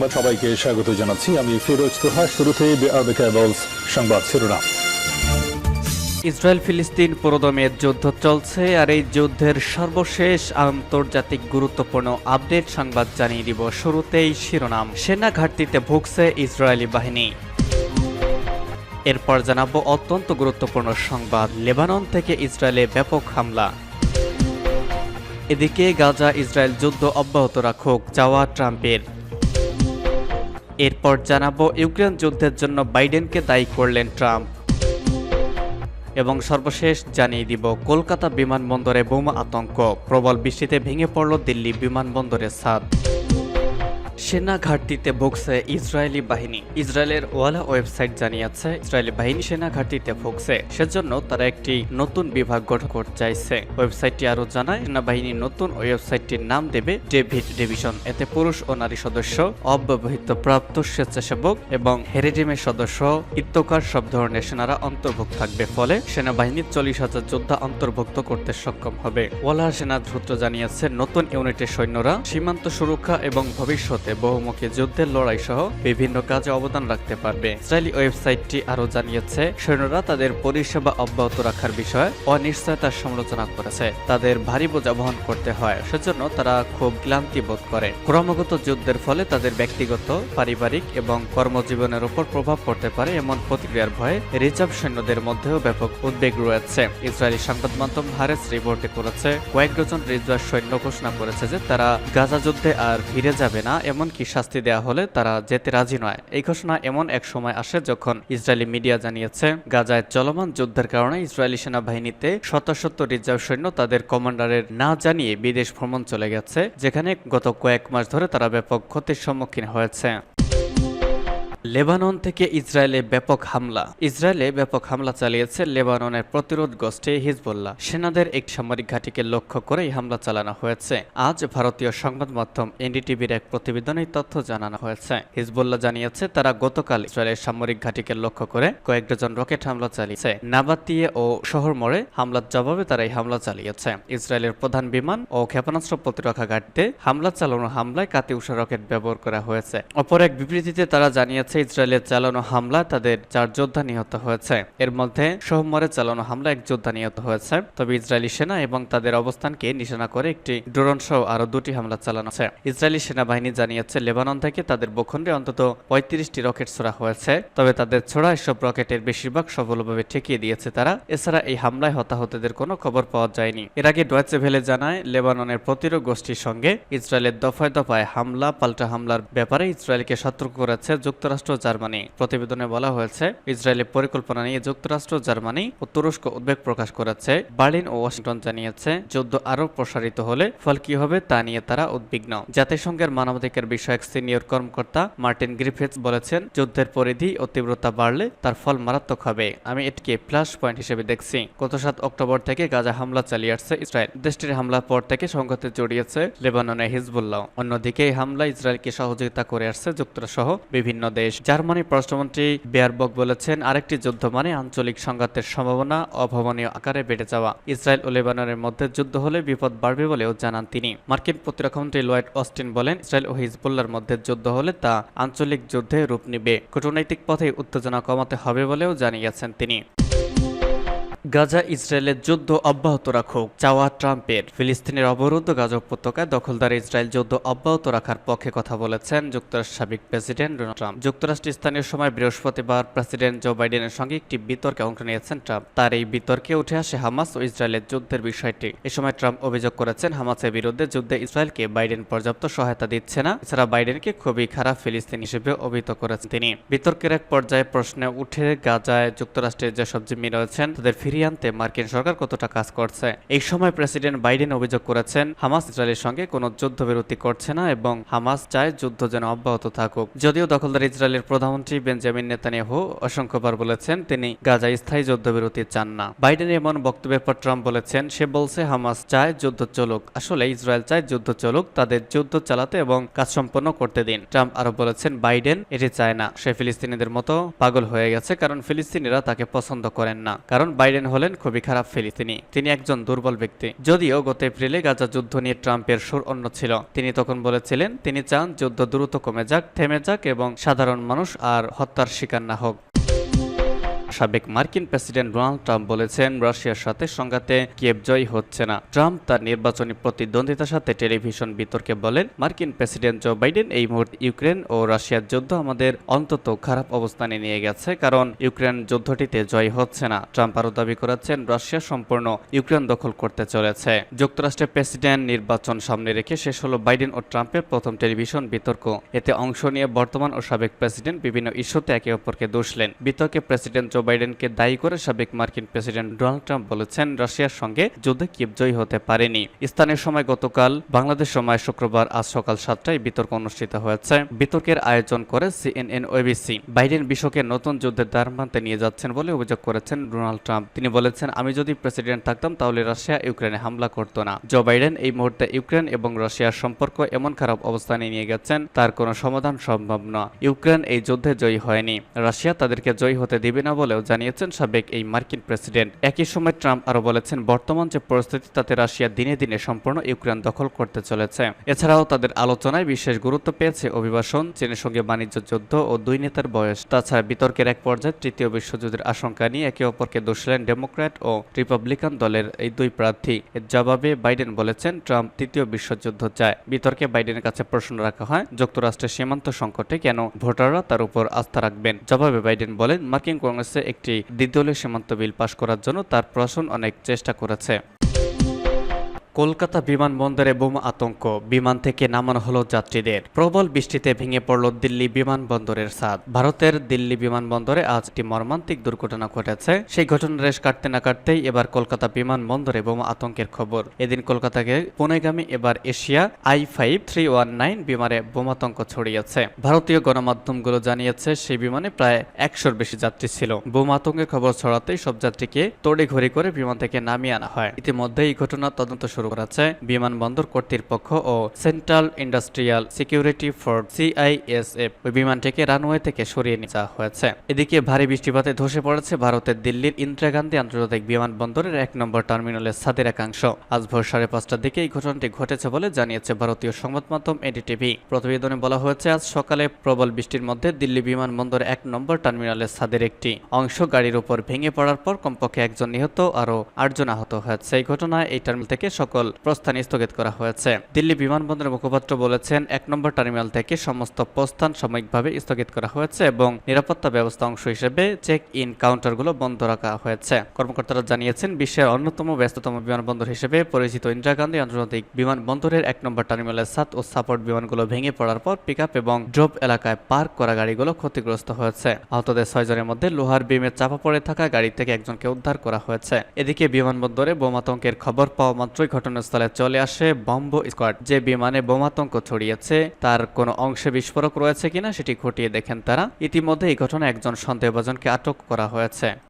সংবাদ সবাইকে স্বাগত জানাচ্ছি। আমি ফিরোজ তোহা, শুরুতে সংবাদ শিরোনাম। ইসরায়েল ফিলিস্তিন পুরোদমে যুদ্ধ চলছে আর এই যুদ্ধের সর্বশেষ আন্তর্জাতিক গুরুত্বপূর্ণ আপডেট সংবাদ জানিয়ে দিব শুরুতেই শিরোনাম। সেনা ঘাটতিতে ভুগছে ইসরায়েলি বাহিনী। এরপর জানাব অত্যন্ত গুরুত্বপূর্ণ সংবাদ, লেবানন থেকে ইসরায়েলে ব্যাপক হামলা। এদিকে গাজা ইসরায়েল যুদ্ধ অব্যাহত রাখুক চাওয়া ট্রাম্পের। এরপর জানাব ইউক্রেন যুদ্ধের জন্য বাইডেনকে দায়ী করলেন ট্রাম্প। এবং সর্বশেষ জানিয়ে দিব, কলকাতা বিমানবন্দরে বোমা আতঙ্ক। প্রবল বৃষ্টিতে ভেঙে পড়ল দিল্লি বিমানবন্দরের ছাদ। সেনা ঘাটতিতে ভুগছে ইসরায়েলি বাহিনী। ইসরায়েলের ওয়ালা ওয়েবসাইট জানিয়েছে, ইসরায়েলি বাহিনী সেনা ঘাটতিতে ভুগছে। সেজন্য তারা একটি নতুন বিভাগ গঠন করতে চাইছে। ওয়েবসাইটটি আরও জানায় সেনাবাহিনী নতুন ওয়েবসাইটটির নাম দেবে ডেভিড ডিভিশন। এতে পুরুষ ও নারী সদস্য, অব্যবহিত প্রাপ্ত স্বেচ্ছাসেবক এবং হেরিডিমের সদস্য, ইত্যকার সব ধরনের সেনারা অন্তর্ভুক্ত থাকবে। ফলে সেনাবাহিনীর চল্লিশ হাজার যোদ্ধা অন্তর্ভুক্ত করতে সক্ষম হবে। ওয়ালা সেনা সূত্র জানিয়েছে, নতুন ইউনিটের সৈন্যরা সীমান্ত সুরক্ষা এবং ভবিষ্যতে বহুমুখী যুদ্ধের লড়াই সহ বিভিন্ন কাজে অবদান রাখতে পারবে। ইসরায়েলি ওয়েবসাইটটি আরও জানিয়েছে, সৈন্যরা তাদের পরিষেবা অব্যাহত রাখার বিষয়ে অনিশ্চয়তার সমালোচনা করেছে। তাদের ভারী বোঝা বহন করতে হয়, সেজন্য তারা খুব ক্লান্তি বোধ করে। ক্রমাগত যুদ্ধের ফলে তাদের ব্যক্তিগত, পারিবারিক এবং কর্মজীবনের উপর প্রভাব পড়তে পারে এমন প্রতিক্রিয়ার ভয়ে রিজার্ভ সৈন্যদের মধ্যেও ব্যাপক উদ্বেগ রয়েছে। ইসরায়েলি সংবাদ মাধ্যম হারেস রিপোর্টে করেছে কয়েক ডজন রিজার্ভ সৈন্য ঘোষণা করেছে যে তারা গাজা যুদ্ধে আর ফিরে যাবে না এমনকি শাস্তি দেয়া হলে তারা যেতে রাজি নয়। এই ঘোষণা এমন এক সময় আসে যখন ইসরায়েলি মিডিয়া জানিয়েছে, গাজায় চলমান যুদ্ধের কারণে ইসরায়েলি সেনাবাহিনীতে শত শত রিজার্ভ সৈন্য তাদের কমান্ডারের না জানিয়ে বিদেশ ভ্রমণ চলে গেছে, যেখানে গত কয়েক মাস ধরে তারা ব্যাপক ক্ষতির সম্মুখীন হয়েছে। লেবানন থেকে ইসরায়েলে ব্যাপক হামলা। ইসরায়েলে ব্যাপক হামলা চালিয়েছে লেবাননের প্রতিরোধ গোষ্ঠী হিজবুল্লাহ। সেনাদের এক সামরিক ঘাঁটিকে লক্ষ্য করে এই হামলা চালানো হয়েছে। আজ ভারতীয় সংবাদ মাধ্যম এনডিটিভির এক প্রতিবেদনে তথ্য জানানো হয়েছে। হিজবুল্লাহ জানিয়েছে, তারা গতকাল ইসরায়েলের সামরিক ঘাঁটিকে লক্ষ্য করে কয়েক ডজন রকেট হামলা চালিয়েছে। নাবাতিয়ে ও শহর মোড়ে হামলার জবাবে তারা এই হামলা চালিয়েছে। ইসরায়েলের প্রধান বিমান ও ক্ষেপণাস্ত্র প্রতিরক্ষা ঘাটিতে হামলা চালানো হামলায় কাতিউষা রকেট ব্যবহার করা হয়েছে। অপর এক বিবৃতিতে তারা জানিয়েছে ইসরায়েলের চালানো হামলা, তাদের চার যোদ্ধা নিহত হয়েছে। এর মধ্যে সোমবারে চালানো হামলা এক যোদ্ধা নিহত হয়েছে। তবে ইসরায়েলি সেনা এবং তাদের অবস্থানকে নিশানা করে একটি ড্রোন সহ আরও দুটি হামলা চালানো হয়েছে। ইসরায়েলি সেনাবাহিনী জানিয়েছে, লেবানন থেকে তাদের ভূখণ্ডে অন্তত পঁয়ত্রিশটি রকেট ছোড়া হয়েছে। তবে তাদের ছোড়া এসব রকেটের বেশিরভাগ সফলভাবে ঠেকিয়ে দিয়েছে তারা। এছাড়া এই হামলায় হতাহতদের কোনো খবর পাওয়া যায়নি। এর আগে ডয়েচে ভেলে জানায়, লেবাননের প্রতিরোধ গোষ্ঠীর সঙ্গে ইসরায়েলের দফায় দফায় হামলা, পাল্টা হামলার ব্যাপারে ইসরায়েলকে সতর্ক করেছে যুক্তরাষ্ট্র জার্মানি। প্রতিবেদনে বলা হয়েছে, ইসরায়েলের পরিকল্পনা নিয়ে যুক্তরাষ্ট্র, জার্মানি ও তুরস্ক উদ্বেগ প্রকাশ করেছে। বার্লিন ও ওয়াশিংটন জানিয়েছে, যুদ্ধ আরও প্রসারিত হলে ফল কি হবে তা নিয়ে তারা উদ্বিগ্ন। জাতিসংঘের মানবাধিকার বিষয়ক সিনিয়র কর্মকর্তা মার্টিন গ্রিফিথস বলেছেন, যুদ্ধের পরিধি ও তীব্রতা বাড়লে তার ফল মারাত্মক হবে। আমি এটিকে প্লাস পয়েন্ট হিসেবে দেখছি। গত সাত অক্টোবর থেকে গাজা হামলা চালিয়ে আসছে ইসরায়েল। দেশটির হামলার পর থেকে সংঘাতে জড়িয়েছে লেবাননে হিজবুল্লাহ। অন্যদিকে এই হামলা ইসরায়েলকে সহযোগিতা করে আসছে যুক্তরাষ্ট্র সহ বিভিন্ন দেশ। জার্মানির পররাষ্ট্রমন্ত্রী বেয়ারবক বলেছেন, আরেকটি যুদ্ধ মানে আঞ্চলিক সংঘাতের সম্ভাবনা অভাবনীয় আকারে বেড়ে যাওয়া। ইসরায়েল ও লেবাননের মধ্যে যুদ্ধ হলে বিপদ বাড়বে বলেও জানান তিনি। মার্কিন প্রতিরক্ষামন্ত্রী লয়েড অস্টিন বলেন, ইসরায়েল ও হিজবুল্লার মধ্যে যুদ্ধ হলে তা আঞ্চলিক যুদ্ধে রূপ নিবে। কূটনৈতিক পথে উত্তেজনা কমাতে হবে বলেও জানিয়েছেন তিনি। গাজা ইসরায়েলের যুদ্ধ অব্যাহত রাখুক। চাওয়া ট্রাম্পের ফিলিস্তিনের অবরুদ্ধ গাজা উপত্যকায় দখলদার ইসরায়েল যুদ্ধ অব্যাহত রাখার পক্ষে কথা বলেছেন যুক্তরাষ্ট্রের সাবেক প্রেসিডেন্ট ডোনাল্ড ট্রাম্প। যুক্তরাষ্ট্রের স্থানীয় সময় বৃহস্পতিবার প্রেসিডেন্ট জো বাইডেনের সঙ্গে একটি বিতর্কে অংশ নিয়েছেন ট্রাম্প। তার এই বিতর্কে উঠে আসে হামাস ও ইসরায়েলের যুদ্ধের বিষয়টি। এ সময় ট্রাম্প অভিযোগ করেছেন, হামাসের বিরুদ্ধে যুদ্ধে ইসরায়েলকে বাইডেন পর্যাপ্ত সহায়তা দিচ্ছে না, এছাড়া বাইডেনকে খুবই খারাপ ফিলিস্তিন হিসেবে অভিহিত করেছেন তিনি। বিতর্কের এক পর্যায়ে প্রশ্নে উঠে গাজায় যুক্তরাষ্ট্রের যেসব জিম্মি রয়েছেন, তাদের ফিরিয়ে আনতে মার্কিন সরকার কতটা কাজ করছে? এই সময় প্রেসিডেন্ট বাইডেন অভিযোগ করেছেন, হামাস ইসরায়েলের সঙ্গে কোনো যুদ্ধবিরতি করছে না এবং হামাস চায় যুদ্ধ যেন অব্যাহত থাকুক। যদিও দখলদার ইসরায়েলের প্রধানমন্ত্রী বেঞ্জামিন নেতানিয়াহু অসংখ্যবার বলেছেন তিনি গাজায় স্থায়ী যুদ্ধবিরতি চান না। বাইডেনের এমন বক্তব্যের পর ট্রাম্প বলেছেন, সে বলছে, হামাস চায় যুদ্ধ চলুক। আসলে ইসরায়েল চায় যুদ্ধ চলুক, তাদের যুদ্ধ চালাতে এবং কাজ সম্পন্ন করতে দিন। ট্রাম্প আরও বলেছেন, বাইডেন এটি চায় না। সে ফিলিস্তিনিদের মতো পাগল হয়ে গেছে, কারণ ফিলিস্তিনিরা তাকে পছন্দ করেন না। কারণ বাইডেন হলেন খুবই খারাপ ফিলিস্তিনি। তিনি একজন দুর্বল ব্যক্তি। যদিও গত এপ্রিলে গাজা যুদ্ধ নিয়ে ট্রাম্পের সুর অন্য ছিল। তিনি তখন বলেছিলেন, তিনি চান যুদ্ধ দ্রুত কমে যাক, থেমে যাক এবং সাধারণ মানুষ আর হত্যার শিকার না হোক। সাবেক মার্কিন প্রেসিডেন্ট ডোনাল্ড ট্রাম্প বলেছেন, রাশিয়ার সাথে সংঘাতে কিয়েভ জয়ী হচ্ছে না। ট্রাম্প তার নির্বাচনী প্রতিদ্বন্দ্বিতার সাথে টেলিভিশন বিতর্কে বলেন, মার্কিন প্রেসিডেন্ট জো বাইডেন এই মুহূর্তে ইউক্রেন ও রাশিয়ার যুদ্ধ আমাদের অন্তত খারাপ অবস্থানে নিয়ে গেছে, কারণ ইউক্রেন যুদ্ধটিতে জয়ী হচ্ছে না। ট্রাম্প আরও দাবি করেছেন, রাশিয়া সম্পূর্ণ ইউক্রেন দখল করতে চলেছে। যুক্তরাষ্ট্রের প্রেসিডেন্ট নির্বাচন সামনে রেখে শেষ হলো বাইডেন ও ট্রাম্পের প্রথম টেলিভিশন বিতর্ক। এতে অংশ নিয়ে বর্তমান ও সাবেক প্রেসিডেন্ট বিভিন্ন ইস্যুতে একে অপরকে দোষলেন বিতর্কে প্রেসিডেন্ট জো বাইডেনকে দায়ী করে সাবেক মার্কিন প্রেসিডেন্ট ডোনাল্ড ট্রাম্প বলেছেন, রাশিয়ার সঙ্গে যুদ্ধে কিয়েভ জয়ী হতে পারেনি। স্থানীয় সময় গতকাল, বাংলাদেশ সময় শুক্রবার আজ সকাল সাতটায় বিতর্ক অনুষ্ঠিত হয়েছে। বিতর্কের আয়োজন করে সিএনএন ওবিসি বাইডেন বিশ্বকে নতুন যুদ্ধের দ্বার প্রান্তে নিয়ে যাচ্ছেন বলে অভিযোগ করেছেন ডোনাল্ড ট্রাম্প। তিনি বলেছেন, আমি যদি প্রেসিডেন্ট থাকতাম, তাহলে রাশিয়া ইউক্রেনে হামলা করত না। জো বাইডেন এই মুহূর্তে ইউক্রেন এবং রাশিয়ার সম্পর্ক এমন খারাপ অবস্থানে নিয়ে গেছেন, তার কোনো সমাধান সম্ভব না ইউক্রেন এই যুদ্ধে জয়ী হয়নি। রাশিয়া তাদেরকে জয়ী হতে দিবে না বলেও জানিয়েছেন সাবেক এই মার্কিন প্রেসিডেন্ট। একই সময় ট্রাম্প আরও বলেছেন, বর্তমান যে পরিস্থিতি তাতে রাশিয়া দিনে দিনে সম্পূর্ণ ইউক্রেন দখল করতে চলেছে। এছাড়াও তাদের আলোচনায় বিশেষ গুরুত্ব পেয়েছে অভিবাসন, চীনের সঙ্গে বাণিজ্য যুদ্ধ ও দুই নেতার বয়স। তাছাড়া বিতর্কের এক পর্যায়ে তৃতীয় বিশ্বযুদ্ধের আশঙ্কা নিয়ে একে অপরকে দোষলেন ডেমোক্র্যাট ও রিপাবলিকান দলের এই দুই প্রার্থী। এর জবাবে বাইডেন বলেছেন, ট্রাম্প তৃতীয় বিশ্বযুদ্ধ চায়। বিতর্কে বাইডেনের কাছে প্রশ্ন রাখা হয়, যুক্তরাষ্ট্রের সীমান্ত সংকটে কেন ভোটাররা তার উপর আস্থা রাখবেন? জবাবে বাইডেন বলেন, মার্কিন কংগ্রেসে একটি দ্বিদলীয় সীমান্ত বিল পাশ করার জন্য তার প্রশাসন অনেক চেষ্টা করেছে। কলকাতা বিমানবন্দরে বোমা আতঙ্ক। বিমান থেকে নামানো হলো যাত্রীদের। প্রবল বৃষ্টিতে ভেঙে পড়ল দিল্লি বিমানবন্দরের ছাদ ভারতের দিল্লি বিমানবন্দরে আজ একটি মর্মান্তিক দুর্ঘটনা ঘটেছে। সেই ঘটনার রেশ কাটতে না কাটতেই এবার কলকাতা বিমানবন্দরে বোমা আতঙ্কের খবর। এদিন কলকাতাকে পুনেগামী, এবার Asia, I five three one nine বিমানে বোমাতঙ্ক ছড়িয়েছে। ভারতীয় গণমাধ্যমগুলো জানিয়েছে, সেই বিমানে প্রায় একশোর বেশি যাত্রী ছিল। বোমা আতঙ্কের খবর ছড়াতেই সব যাত্রীকে তড়িঘড়ি করে বিমান থেকে নামিয়ে আনা হয়। ইতিমধ্যে এই ঘটনা তদন্ত করেছে বিমানবন্দর কর্তৃপক্ষ ও central industrial security force CISF. ওই বিমানটিকে রানওয়ে থেকে সরিয়ে নিয়ে যাওয়া হয়েছে। এদিকে ভারী বৃষ্টিপাতে ধসে পড়েছে ভারতের দিল্লির ইন্দিরা গান্ধী আন্তর্জাতিক বিমানবন্দরের এক নম্বর টার্মিনালের ছাদের একাংশ। আজ ভোর সাড়ে পাঁচটার দিকে এই ঘটনাটি ঘটেছে বলে জানিয়েছে ভারতীয় সংবাদ মাধ্যম এডিটিভি। প্রতিবেদনে বলা হয়েছে, আজ সকালে প্রবল বৃষ্টির মধ্যে দিল্লি বিমানবন্দর এক নম্বর টার্মিনালের ছাদের একটি অংশ গাড়ির উপর ভেঙে পড়ার পর কমপক্ষে একজন নিহত আরও আটজন আহত হয়েছে। এই ঘটনায় এই টার্মিনাল থেকে সকল প্রস্থান স্থগিত করা হয়েছে। দিল্লি বিমানবন্দরের মুখপাত্র বলেছেন, এক নম্বর টার্মিনাল থেকে সমস্ত প্রস্থান সাময়িকভাবে স্থগিত করা হয়েছে এবং নিরাপত্তা ব্যবস্থা অংশ হিসেবে চেক ইন কাউন্টারগুলো বন্ধ রাখা হয়েছে। কর্মকর্তারা জানিয়েছেন, বিশ্বের অন্যতম ব্যস্ততম বিমানবন্দর হিসেবে পরিচিত ইন্দিরা গান্ধী আন্তর্জাতিক বিমানবন্দরের এক নম্বর টার্মিনালের সাত ও সাপোর্ট বিমানগুলো ভেঙে পড়ার পর পিক এবং ড্রপ এলাকায় পার্ক করা গাড়িগুলো ক্ষতিগ্রস্ত হয়েছে। আহতদের ছয়জনের মধ্যে লোহার বিমে চাপা পড়ে থাকা গাড়ি থেকে একজনকে উদ্ধার করা হয়েছে। এদিকে বিমানবন্দরে বোমাতঙ্কের খবর পাওয়া মাত্রই ঘটনাস্থলে চলে আসে বম্ব স্কোয়াড। যে বিমানে বোমাতঙ্ক ছড়িয়েছে, তার কোনো অংশে বিস্ফোরক রয়েছে কিনা সেটি খতিয়ে দেখেন তারা। ইতিমধ্যে এই ঘটনায় একজন সন্দেহভাজনকে আটক করা হয়েছে।